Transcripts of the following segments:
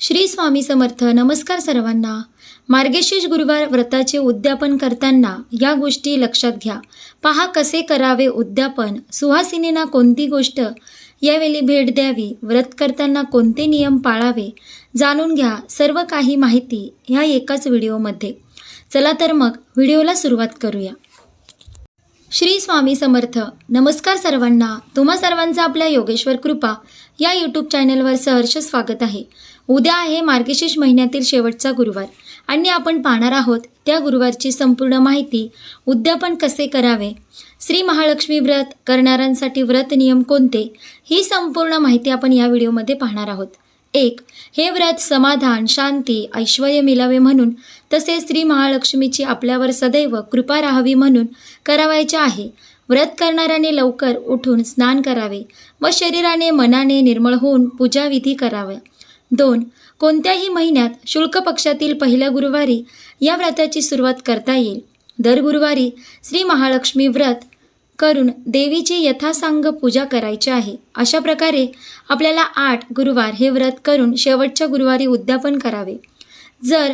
श्री स्वामी समर्थ नमस्कार सर्वांना. मार्गशीर्ष गुरुवार व्रताचे उद्यापन करताना या गोष्टी लक्षात घ्या. पहा कसे करावे उद्यापन. सुहासिनींना कोणती गोष्ट यावेळी भेट द्यावी? व्रत करताना कोणते नियम पाळावे? जाणून घ्या सर्व काही माहिती ह्या एकाच व्हिडिओमध्ये. चला तर मग व्हिडिओला सुरुवात करूया. श्री स्वामी समर्थ. नमस्कार सर्वांना. तुम्हा सर्वांचं आपल्या योगेश्वर कृपा या यूट्यूब चॅनलवर सहर्ष स्वागत आहे. उद्या आहे मार्गशीर्ष महिन्यातील शेवटचा गुरुवार. आणि आपण पाहणार आहोत त्या गुरुवारची संपूर्ण माहिती उद्यापन कसे करावे? श्री महालक्ष्मी व्रत करणाऱ्यांसाठी व्रत नियम कोणते? ही संपूर्ण माहिती आपण या व्हिडिओमध्ये पाहणार आहोत. एक हे व्रत समाधान शांती ऐश्वर्य मिळावे म्हणून तसेच श्री महालक्ष्मीची आपल्यावर सदैव कृपा राहावी म्हणून करावायचे आहे. व्रत करणाऱ्याने लवकर उठून स्नान करावे व शरीराने मनाने निर्मळ होऊन पूजाविधी कराव्या. दोन कोणत्याही महिन्यात शुल्क पक्षातील पहिल्या गुरुवारी या व्रताची सुरुवात करता येईल. दर गुरुवारी श्री महालक्ष्मी व्रत करून देवीची यथासांग पूजा करायची आहे. अशा प्रकारे आपल्याला आठ गुरुवार हे व्रत करून शेवटच्या गुरुवारी उद्यापन करावे. जर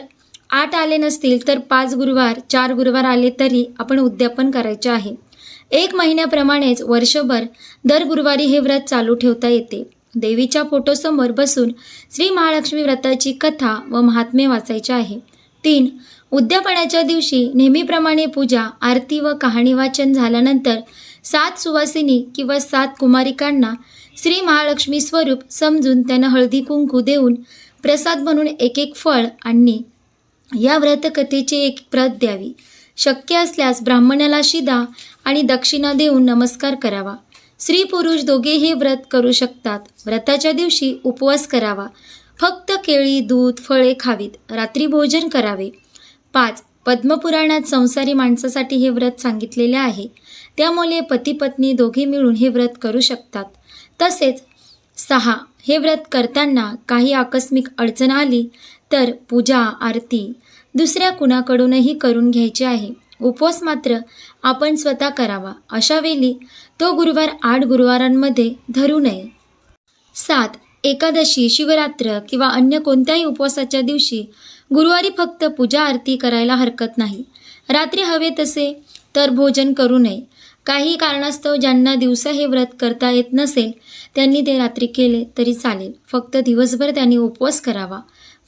आठ आले नसतील तर पाच गुरुवार चार गुरुवार आले तरी आपण उद्यापन करायचे आहे. एक महिन्याप्रमाणेच वर्षभर दर गुरुवारी हे व्रत चालू ठेवता येते. देवीच्या फोटोसमोर बसून श्री महालक्ष्मी व्रताची कथा व महात्म्य वाचायचे आहे. तीन उद्यापनाच्या दिवशी नेहमीप्रमाणे पूजा आरती व कहाणी वाचन झाल्यानंतर सात सुवासिनी किंवा सात कुमारिकांना श्री महालक्ष्मी स्वरूप समजून त्यांना हळदी कुंकू देऊन प्रसाद म्हणून एक एक फळ आणि या व्रतकथेची एक प्रत द्यावी. शक्य असल्यास ब्राह्मणाला शिदा आणि दक्षिणा देऊन नमस्कार करावा. स्त्री पुरुष दोघेही व्रत करू शकतात. व्रताच्या दिवशी उपवास करावा. फक्त केळी दूध फळे खावीत. रात्री भोजन करावे. पाच. पद्मपुराणात संसारी माणसासाठी हे व्रत सांगितलेले आहे. त्यामुळे पती पत्नी दोघे मिळून हे व्रत करू शकतात. तसेच सहा. हे व्रत करताना काही आकस्मिक अडचण आली तर पूजा आरती दुसऱ्या कुणाकडूनही करून घ्यायची आहे. उपवास मात्र आपण स्वतः करावा. अशा वेळी तो गुरुवार आठ गुरुवारांमध्ये धरू नये. सात. एकादशी शिवरात्र किंवा अन्य कोणत्याही उपवासाच्या दिवशी गुरुवारी फक्त पूजा आरती करायला हरकत नाही. रात्री हवे तसे तर भोजन करू नये. काही कारणास्तव ज्यांना दिवसा हे व्रत करता येत नसेल त्यांनी ते रात्री केले तरी चालेल. फक्त दिवसभर त्यांनी उपवास करावा.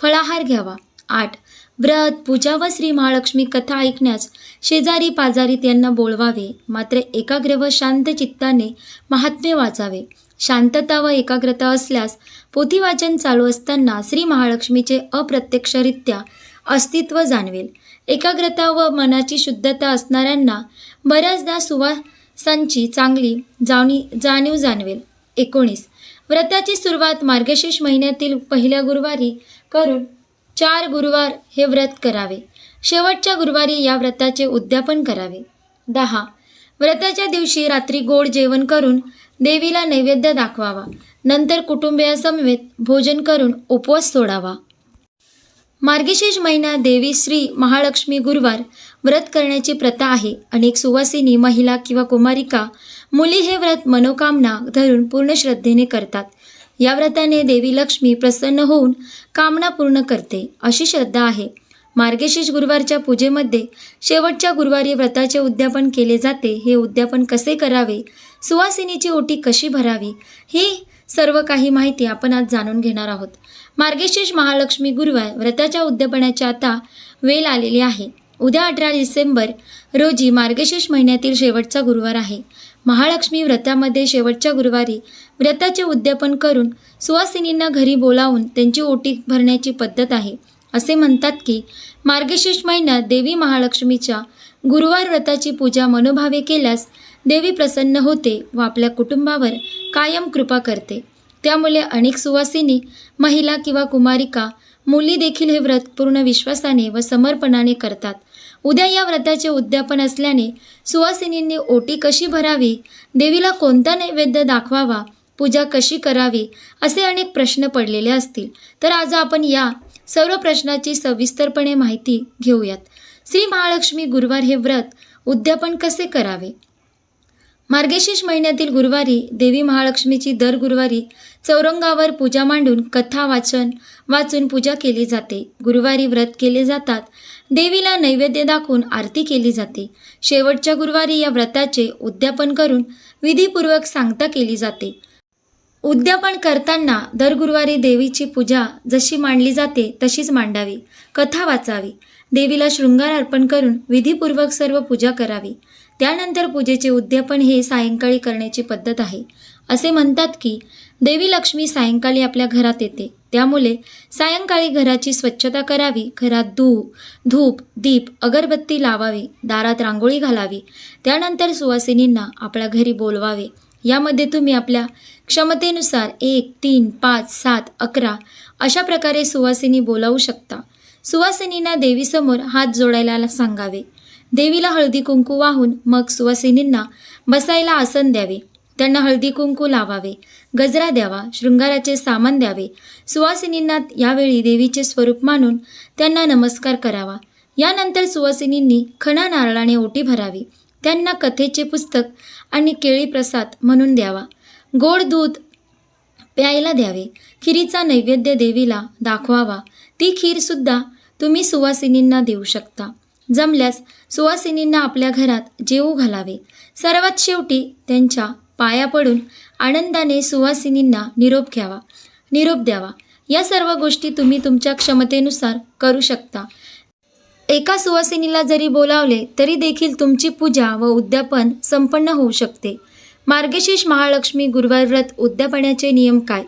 फळाहार घ्यावा. आठ. व्रत पूजा व श्री महालक्ष्मी कथा ऐकण्यास शेजारी पाजारी त्यांना बोलवावे. मात्र एकाग्र व शांत चित्ताने महात्म्य वाचावे. शांतता व एकाग्रता असल्यास पोथी वाचन चालू असताना श्री महालक्ष्मीचे अप्रत्यक्षरित्या अस्तित्व जाणवेल. एकाग्रता व मनाची शुद्धता असणाऱ्यांना बऱ्याचदा सुवासांची चांगली जाणी जाणीव जाणवेल. एकोणीस. व्रताची सुरुवात मार्गशीर्ष महिन्यातील पहिल्या गुरुवारी करून चार गुरुवार हे व्रत करावे. शेवटच्या गुरुवारी या व्रताचे उद्यापन करावे. दहा. व्रताच्या दिवशी रात्री गोड जेवण करून देवीला नैवेद्य दाखवावा. नंतर कुटुंबियासमवेत भोजन करून उपवास सोडावा. मार्गशीर्ष महिना देवी श्री महालक्ष्मी गुरुवार व्रत करण्याची प्रथा आहे. अनेक सुवासिनी महिला किंवा कुमारिका मुली हे व्रत मनोकामना धरून पूर्ण श्रद्धेने करतात. या व्रताने देवी लक्ष्मी प्रसन्न होऊन कामना पूर्ण करते अशी श्रद्धा आहे. मार्गशीर्ष गुरुवारच्या पूजेमध्ये शेवटच्या गुरुवारी व्रताचे उद्यापन केले जाते. हे उद्यापन कसे करावे? सुवासिनीची ओटी कशी भरावी? ही सर्व काही माहिती आपण आज जाणून घेणार आहोत. मार्गशीर्ष महालक्ष्मी गुरुवार व्रताच्या उद्यापनाची आता वेळ आलेली आहे. उद्या अठरा डिसेंबर रोजी मार्गशीर्ष महिन्यातील शेवटचा गुरुवार आहे. महालक्ष्मी व्रतामध्ये शेवटच्या गुरुवारी व्रताचे उद्यापन करून सुवासिनींना घरी बोलावून त्यांची ओटी भरण्याची पद्धत आहे. असे म्हणतात की मार्गशीर्ष महिन्यात देवी महालक्ष्मीच्या गुरुवार व्रताची पूजा मनोभावे केल्यास देवी प्रसन्न होते व आपल्या कुटुंबावर कायम कृपा करते. त्यामुळे अनेक सुवासिनी महिला किंवा कुमारिका मुली देखील हे व्रत पूर्ण विश्वासाने व समर्पणाने करतात. उद्या या व्रताचे उद्यापन असल्याने सुवासिनींनी ओटी कशी भरावी देवीला कोणता नैवेद्य दाखवावा पूजा कशी करावी असे अनेक प्रश्न पडलेले असतील. तर आज आपण या सर्व प्रश्नाची सविस्तरपणे माहिती घेऊयात. श्री महालक्ष्मी गुरुवार हे व्रत उद्यापन कसे करावे? मार्गशीर्ष महिन्यातील गुरुवारी देवी महालक्ष्मीची दर गुरुवारी चौरंगावर पूजा मांडून कथा वाचन वाचून पूजा केली जाते. गुरुवारी व्रत केले जातात. देवीला नैवेद्य दाखवून आरती केली जाते. शेवटच्या गुरुवारी या व्रताचे उद्यापन करून विधीपूर्वक सांगता केली जाते. उद्यापन करताना दर गुरुवारी देवीची पूजा जशी मांडली जाते तशीच मांडावी. कथा वाचावी. देवीला शृंगार अर्पण करून विधीपूर्वक सर्व पूजा करावी. त्यानंतर पूजेचे उद्यापन हे सायंकाळी करण्याची पद्धत आहे. असे म्हणतात की देवी लक्ष्मी सायंकाळी आपल्या घरात येते. त्यामुळे सायंकाळी घराची स्वच्छता करावी घरात धूप धूप दीप अगरबत्ती लावावी दारात रांगोळी घालावी त्यानंतर सुवासिनींना आपल्या घरी बोलवावे. यामध्ये तुम्ही आपल्या क्षमतेनुसार एक तीन पाच सात अकरा अशा प्रकारे सुवासिनी बोलावू शकता. सुवासिनींना देवीसमोर हात जोडायला सांगावे. देवीला हळदी कुंकू वाहून मग सुवासिनींना बसायला आसन द्यावे. त्यांना हळदी कुंकू लावावे गजरा द्यावा शृंगाराचे सामान द्यावे. सुवासिनींना यावेळी देवीचे स्वरूप मानून त्यांना नमस्कार करावा. यानंतर सुवासिनींनी खणा नारळाने ओटी भरावी. त्यांना कथेचे पुस्तक आणि केळी प्रसाद म्हणून द्यावा. गोड दूध प्यायला द्यावे. खिरीचा नैवेद्य देवीला दाखवावा. ती खीरसुद्धा तुम्ही सुवासिनींना देऊ शकता. जमल्यास सुवासिनींना आपल्या घरात जेवू घालावे. सर्वात शेवटी त्यांच्या पाया पडून आनंदाने सुवासिनींना निरोप घ्यावा निरोप द्यावा. या सर्व गोष्टी तुम्ही तुमच्या क्षमतेनुसार करू शकता. एका सुवासिनीला जरी बोलावले तरी देखील तुमची पूजा व उद्यापन संपन्न होऊ शकते. मार्गशीर्ष महालक्ष्मी गुरुवार व्रत उद्यापनाचे नियम काय?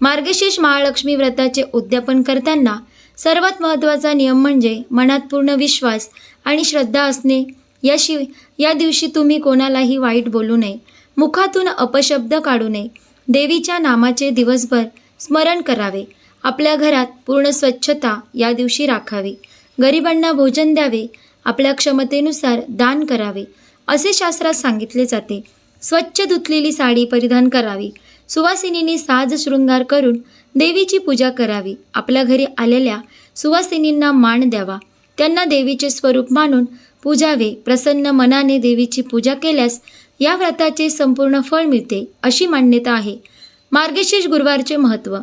मार्गशीर्ष महालक्ष्मी व्रताचे उद्यापन करताना सर्वात महत्त्वाचा नियम म्हणजे मनात पूर्ण विश्वास आणि श्रद्धा असणे. याशिवाय या दिवशी तुम्ही कोणालाही वाईट बोलू नये. मुखातून अपशब्द काढू नये. देवीच्या नामाचे दिवसभर स्मरण करावे. आपल्या घरात पूर्ण स्वच्छता या दिवशी राखावी. गरिबांना भोजन द्यावे. आपल्या क्षमतेनुसार दान करावे. असे शास्त्रात सांगितले जाते. स्वच्छ धुतलेली साडी परिधान करावी. सुवासिनींनी साज शृंगार करून देवीची पूजा करावी. आपल्या घरी आलेल्या सुवासिनींना मान द्यावा. त्यांना देवीचे स्वरूप मानून पूजावे. प्रसन्न मनाने देवीची पूजा केल्यास या व्रताचे संपूर्ण फळ मिळते अशी मान्यता आहे. मार्गशीर्ष गुरुवारचे महत्त्व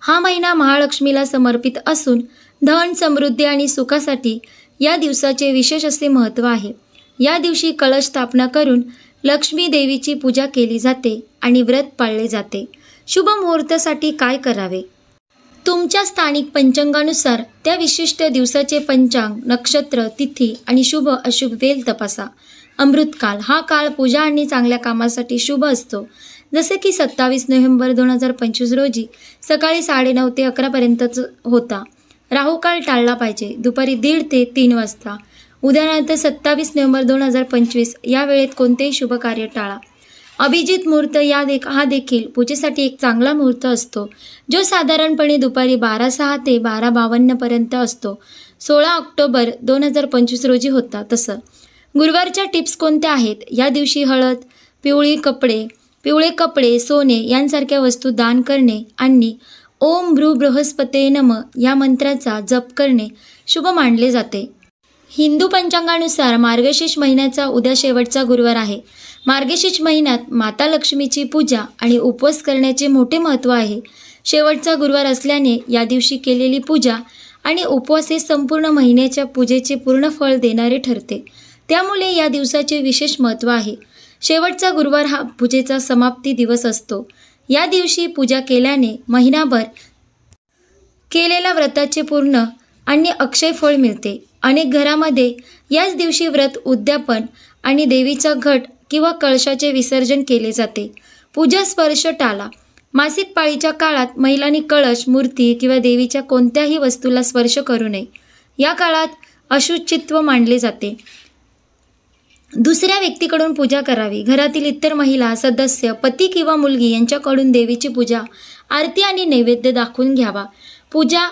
हा महिना महालक्ष्मीला समर्पित असून धन समृद्धी आणि सुखासाठी या दिवसाचे विशेष असे महत्त्व आहे. या दिवशी कलश स्थापना करून लक्ष्मी देवीची पूजा केली जाते आणि व्रत पाळले जाते. शुभ मुहूर्तासाठी काय करावे? तुमच्या स्थानिक पंचांगानुसार त्या विशिष्ट दिवसाचे पंचांग नक्षत्र तिथी आणि शुभ अशुभ वेल तपासा. अमृतकाल हा काळ पूजा आणि चांगल्या कामासाठी शुभ असतो. जसे की सत्तावीस नोव्हेंबर दोन हजार पंचवीस रोजी सकाळी साडेनऊ ते अकरापर्यंतच होता. राहुकाळ टाळला पाहिजे. दुपारी दीड ते तीन वाजता. उदाहरणार्थ सत्तावीस नोव्हेंबर दोन हजार पंचवीस या वेळेत कोणतेही शुभ कार्य टाळा. अभिजित मुहूर्त या देख हा देखील पूजेसाठी एक चांगला मुहूर्त असतो जो साधारणपणे दुपारी बारा सहा ते बारा बावन्नपर्यंत असतो. सोळा ऑक्टोबर दोन हजार पंचवीस रोजी होता तसं. गुरुवारच्या टिप्स कोणत्या आहेत? या दिवशी हळद पिवळी कपडे पिवळे कपडे सोने यांसारख्या वस्तू दान करणे आणि ओम भ्रू बृहस्पते नम या मंत्राचा जप करणे शुभ मानले जाते. हिंदू पंचांगानुसार मार्गशीर्ष महिन्याचा उद्या शेवटचा गुरुवार आहे. मार्गशीर्ष महिन्यात माता लक्ष्मीची पूजा आणि उपवास करण्याचे मोठे महत्त्व आहे. शेवटचा गुरुवार असल्याने या दिवशी केलेली पूजा आणि उपवास हे संपूर्ण महिन्याच्या पूजेचे पूर्ण फळ देणारे ठरते. त्यामुळे या दिवसाचे विशेष महत्त्व आहे. शेवटचा गुरुवार हा पूजेचा समाप्ती दिवस असतो. या दिवशी पूजा केल्याने महिनाभर केलेल्या व्रताचे पूर्ण आणि अक्षय फळ मिळते. अनेक घरामध्ये याच दिवशी व्रत उद्यापन आणि देवीचा घट किंवा कळशाचे विसर्जन केले जाते. पूजा स्पर्श टाळा मासिक पाळीच्या काळात महिलांनी कळश मूर्ती किंवा देवीच्या कोणत्याही वस्तूला स्पर्श करू नये. या काळात अशुचित्व मानले जाते. दुसऱ्या व्यक्तीकडून पूजा करावी. घरातील इतर महिला सदस्य पती किंवा मुलगी यांच्याकडून देवीची पूजा आरती आणि नैवेद्य दाखवून घ्यावा. पूजा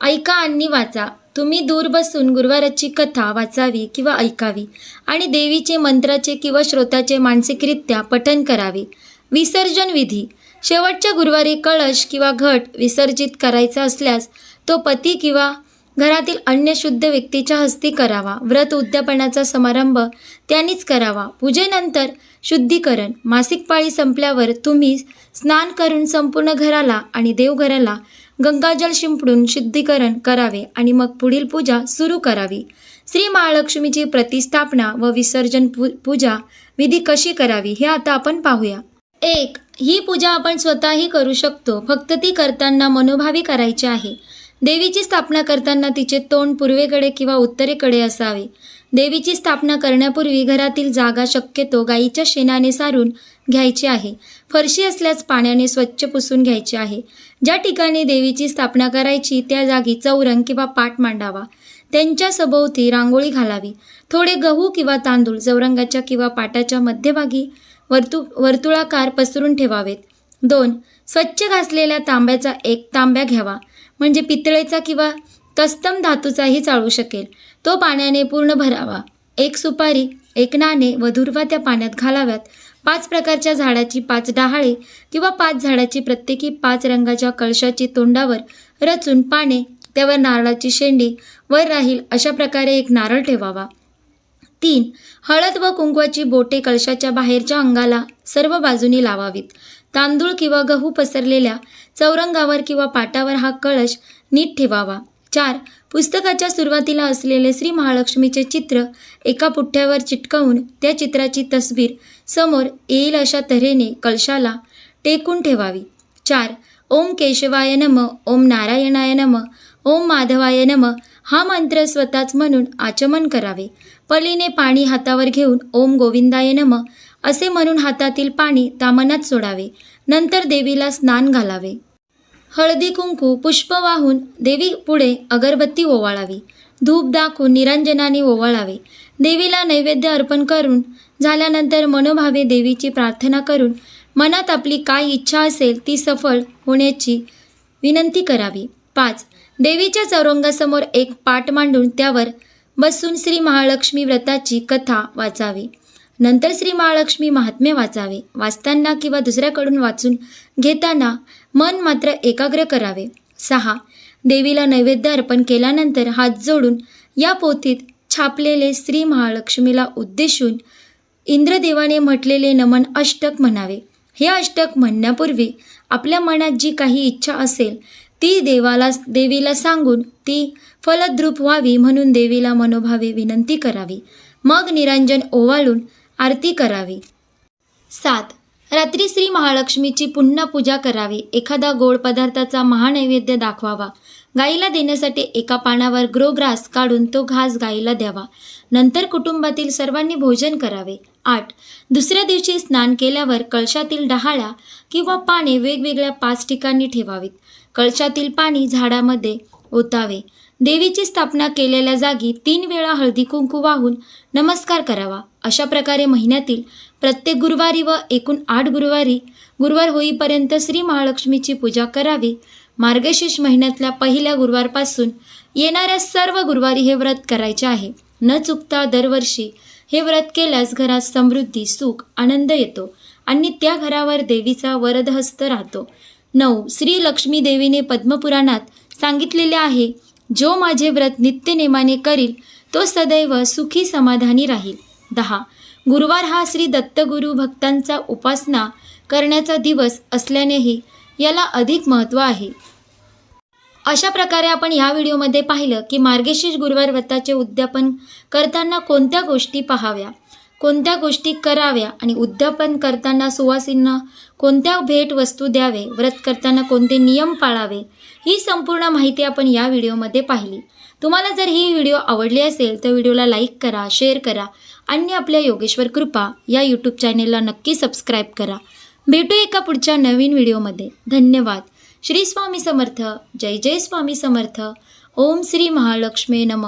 ऐका आणि वाचा. तुम्ही दूर बसून गुरुवाराची कथा वाचावी किंवा ऐकावी आणि देवीचे मंत्राचे किंवा श्रोताचे मानसिकरित्या पठन करावे. विसर्जन विधी. शेवटच्या गुरुवारी कळश किंवा घट विसर्जित करायचा असल्यास तो पती किंवा घरातील अन्य शुद्ध व्यक्तीच्या हस्ती करावा. व्रत उद्यापनाचा समारंभ त्यांनीच करावा. पूजेनंतर शुद्धीकरण. मासिक पाळी संपल्यावर तुम्ही स्नान करून संपूर्ण घराला आणि देवघराला गंगाजल शिंपडून शुद्धीकरण करावे आणि मग पुढील पूजा सुरू करावी. श्री महालक्ष्मीची प्रतिस्थापना व विसर्जन पू पूजा विधी कशी करावी हे आता आपण पाहूया. एक ही पूजा आपण स्वतःही करू शकतो. फक्त ती करताना मनोभावी करायची आहे. देवीची स्थापना करताना तिचे तोंड पूर्वेकडे किंवा उत्तरेकडे असावे. देवीची स्थापना करण्यापूर्वी घरातील जागा शक्यतो गाईच्या शेणाने सारून घ्यायची आहे. फरशी असल्यास पाण्याने स्वच्छ पुसून घ्यायची आहे. ज्या ठिकाणी देवीची स्थापना करायची त्या जागी चौरंग किंवा पाट मांडावा. त्यांच्या सभोवती रांगोळी घालावी. थोडे गहू किंवा तांदूळ चौरंगाच्या किंवा पाटाच्या मध्यभागी वर्तु वर्तुळाकार पसरून ठेवावेत. दोन स्वच्छ घासलेल्या तांब्याचा एक तांब्या घ्यावा. म्हणजे पितळेचा किंवा तस्तम धातूचाही चाळू शकेल. तो पाण्याने पूर्ण भरावा. एक सुपारी एक नाणे व धुर्वा त्या पाण्यात घालाव्यात. पाच प्रकारच्या झाडाची पाच डहाळे किंवा पाच झाडाची प्रत्येकी पाच रंगाच्या कळशाची तोंडावर रचून पाने त्यावर नारळाची शेंडी वर राहील अशा प्रकारे एक नारळ ठेवावा. तीन हळद व कुंकवाची बोटे कळशाच्या बाहेरच्या अंगाला सर्व बाजूनी लावावीत. तांदूळ किंवा गहू पसरलेल्या चौरंगावर किंवा पाटावर हा कळश नीट ठेवावा. चार पुस्तकाच्या सुरुवातीला असलेले श्री महालक्ष्मीचे चित्र एका पुठ्ठ्यावर चिटकवून त्या चित्राची तस्वीर समोर येईल अशा तऱ्हेने कळशाला टेकून ठेवावी. चार ओम केशवाय नम ओम नारायणाय नम ओम माधवाय नम हा मंत्र स्वतःच म्हणून आचमन करावे. पलीने पाणी हातावर घेऊन ओम गोविंदाय नम असे म्हणून हातातील पाणी तामनात सोडावे. नंतर देवीला स्नान घालावे. हळदी कुंकू पुष्प वाहून देवी पुढे अगरबत्ती ओवाळावी. धूप दाखवून निरंजनाने ओवाळावे. देवीला नैवेद्य अर्पण करून झाल्यानंतर मनोभावे देवीची प्रार्थना करून मनात आपली काय इच्छा असेल ती सफल होण्याची विनंती करावी. पाच देवीच्या चौरंगासमोर एक पाट मांडून त्यावर बसून श्री महालक्ष्मी व्रताची कथा वाचावी. नंतर श्री महालक्ष्मी महात्म्य वाचावे. वाचताना किंवा दुसऱ्याकडून वाचून घेताना मन मात्र एकाग्र करावे. सहा. देवीला नैवेद्य अर्पण केल्यानंतर हात जोडून या पोथीत छापलेले श्री महालक्ष्मीला उद्देशून इंद्रदेवाने म्हटलेले नमन अष्टक म्हणावे. हे अष्टक म्हणण्यापूर्वी आपल्या मनात जी काही इच्छा असेल ती देवाला देवीला सांगून ती फलद्रूप व्हावी म्हणून देवीला मनोभावे विनंती करावी. मग निरंजन ओवाळून आरती करावी. सात. रात्री श्री महालक्ष्मीची पुन्हा पूजा करावी. एखादा गोड पदार्थाचा महानैवेद्य दाखवावा. गाईला देण्यासाठी एका पानावर ग्रोग्रास काढून तो घास गाईला द्यावा. नंतर कुटुंबातील सर्वांनी भोजन करावे. आठ. दुसऱ्या दिवशी स्नान केल्यावर कळशातील डहाळ्या किंवा पाने वेगवेगळ्या पाच ठिकाणी ठेवावीत. कळशातील पाणी झाडामध्ये ओतावे. देवीची स्थापना केलेल्या जागी तीन वेळा हळदी कुंकू वाहून नमस्कार करावा. अशा प्रकारे महिन्यातील प्रत्येक गुरुवारी व एकूण आठ गुरुवारी गुरुवार होईपर्यंत श्री महालक्ष्मीची पूजा करावी. मार्गशीर्ष महिन्यातल्या पहिल्या गुरुवारपासून येणाऱ्या सर्व गुरुवारी हे व्रत करायचे आहे. न चुकता दरवर्षी हे व्रत केल्यास घरात समृद्धी सुख आनंद येतो आणि त्या घरावर देवीचा वरदहस्त राहतो. नऊ श्री लक्ष्मी देवीने पद्मपुराणात सांगितलेले आहे जो माझे व्रत नित्यनेमाने करील तो सदैव सुखी समाधानी राहील. दहा. गुरुवार हा श्री दत्तगुरु भक्तांचा उपासना करण्याचा दिवस असल्यानेही याला अधिक महत्त्व आहे. अशा प्रकारे आपण या व्हिडिओमध्ये पाहिलं की मार्गशीर्ष गुरुवार व्रताचे उद्यापन करताना कोणत्या गोष्टी पाहाव्या कोणत्या गोष्टी कराव्या आणि उद्यापन करताना सुवासींना कोणत्या भेट वस्तू द्यावे व्रत करताना कोणते नियम पाळावे ही संपूर्ण माहिती आपण या व्हिडिओमध्ये पाहिली. तुम्हाला जर ही व्हिडिओ आवडली असेल तर व्हिडिओला लाईक करा शेअर करा आणि आपल्या योगेश्वर कृपा या यूट्यूब चॅनेलला नक्की सबस्क्राईब करा. भेटू एका पुढच्या नवीन व्हिडिओमध्ये. धन्यवाद. श्री स्वामी समर्थ. जय जय स्वामी समर्थ. ओम श्री महालक्ष्मी नम.